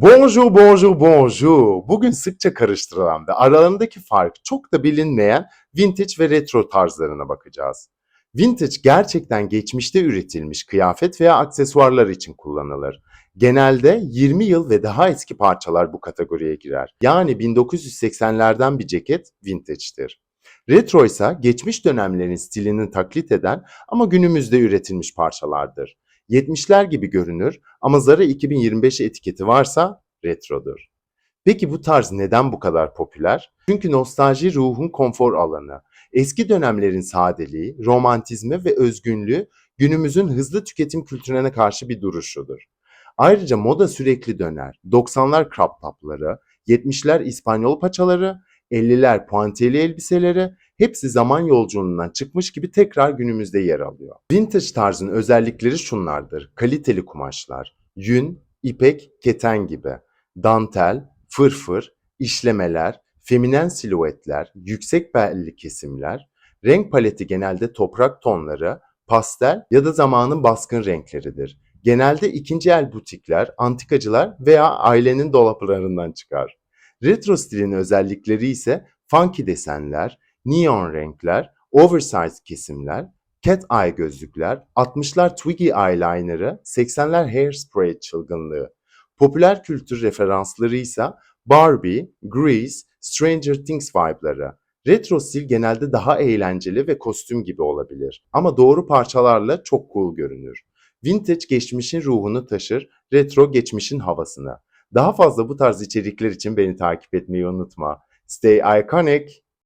Bonjour, bonjour, bonjour. Bugün sıkça karıştırılan ve aralarındaki fark çok da bilinmeyen vintage ve retro tarzlarına bakacağız. Vintage gerçekten geçmişte üretilmiş kıyafet veya aksesuarlar için kullanılır. Genelde 20 yıl ve daha eski parçalar bu kategoriye girer. Yani 1980'lerden bir ceket vintage'tir. Retro ise geçmiş dönemlerin stilini taklit eden ama günümüzde üretilmiş parçalardır. 70'ler gibi görünür ama Zara 2025 etiketi varsa retrodur. Peki bu tarz neden bu kadar popüler? Çünkü nostalji ruhun konfor alanı. Eski dönemlerin sadeliği, romantizmi ve özgünlüğü günümüzün hızlı tüketim kültürüne karşı bir duruşudur. Ayrıca moda sürekli döner. 90'lar crop topları, 70'ler İspanyol paçaları, 50'ler puantiyeli elbiseleri hepsi zaman yolculuğundan çıkmış gibi tekrar günümüzde yer alıyor. Vintage tarzın özellikleri şunlardır. Kaliteli kumaşlar, yün, ipek, keten gibi, dantel, fırfır, işlemeler, feminen silüetler, yüksek belli kesimler, renk paleti genelde toprak tonları, pastel ya da zamanın baskın renkleridir. Genelde ikinci el butikler, antikacılar veya ailenin dolaplarından çıkar. Retro stilin özellikleri ise funky desenler, neon renkler, oversize kesimler, cat eye gözlükler, 60'lar Twiggy eyeliner'ı, 80'ler hairspray çılgınlığı. Popüler kültür referansları ise Barbie, Grease, Stranger Things vibe'ları. Retro stil genelde daha eğlenceli ve kostüm gibi olabilir ama doğru parçalarla çok cool görünür. Vintage geçmişin ruhunu taşır, retro geçmişin havasını. Daha fazla bu tarz içerikler için beni takip etmeyi unutma. Stay iconic.